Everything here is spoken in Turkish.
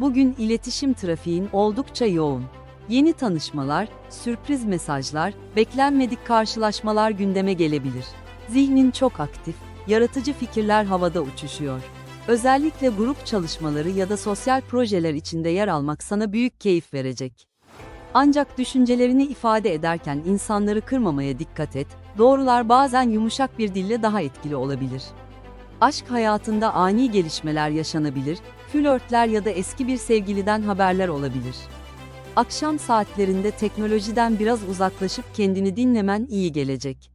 Bugün iletişim trafiğin oldukça yoğun. Yeni tanışmalar, sürpriz mesajlar, beklenmedik karşılaşmalar gündeme gelebilir. Zihnin çok aktif, yaratıcı fikirler havada uçuşuyor. Özellikle grup çalışmaları ya da sosyal projeler içinde yer almak sana büyük keyif verecek. Ancak düşüncelerini ifade ederken insanları kırmamaya dikkat et, doğrular bazen yumuşak bir dille daha etkili olabilir. Aşk hayatında ani gelişmeler yaşanabilir, flörtler ya da eski bir sevgiliden haberler olabilir. Akşam saatlerinde teknolojiden biraz uzaklaşıp kendini dinlemen iyi gelecek.